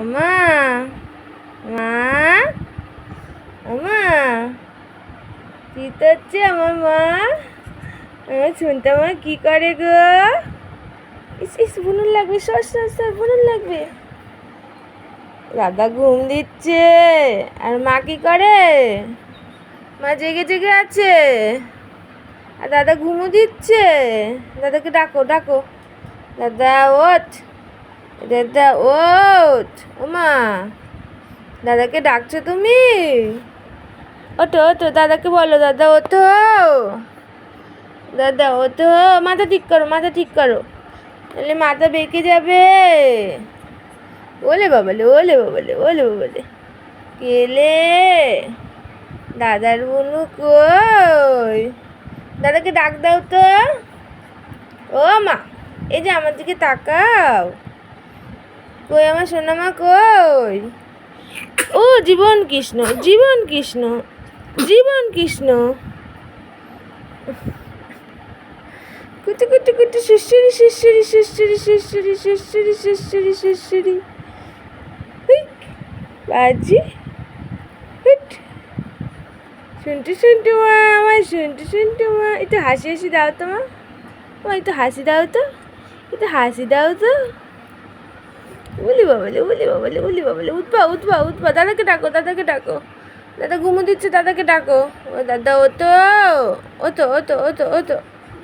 ওমা, মা, ওমা কি করছে আমার মা। শুনতে আমার কি করে গো? ইস ইস বুনুন লাগবে সর সর সর বুনুন লাগবে। দাদা ঘুম দিচ্ছে, আর মা কি করে? মা জেগে জেগে আছে, আর দাদা ঘুমো দিচ্ছে। দাদাকে ডাকো ডাকো। দাদা, ওঠ। দাদা ওঠ ওমা, দাদাকে ডাকছো তুমি? ওঠো ওঠো, দাদাকে বলো, দাদা, ওঠো। দাদা, ওঠো, মাথা ঠিক করো, মাথা ঠিক করো। তাহলে মাথা বেঁকে যাবে। ওলে বাবালে ওলে বাবালে ওলে বাবালে। কেলে দাদার বুনু কই? দাদাকে ডাক দাও তো। ও মা এই যে আমার দিকে তাকাও। কই আমার সোনামা কই? ও, জীবন কৃষ্ণ জীবন কৃষ্ণ জীবন কৃষ্ণ। কুটু কুটু কুটু শিশুরি শিশুরি শিশুরি শিশুরি শিশুরি শিশুরি শিশুরি বাজি। হুট শুনটু শুনটু মা আমার শুনটু শুনটু মা। একটু হাসি হাসি দাও তো, মা। মা একটু হাসি দাও তো। একটু হাসি দাও তো। উলি বাবালে উলি বাবালে উলি বাবালে উঠবা উঠবা উঠবা। দাদাকে ডাকো দাদাকে ডাকো। দাদা ঘুমো দিচ্ছে, দাদাকে ডাকো। ও দাদা ওতো ওতো ওতো ওতো ওতো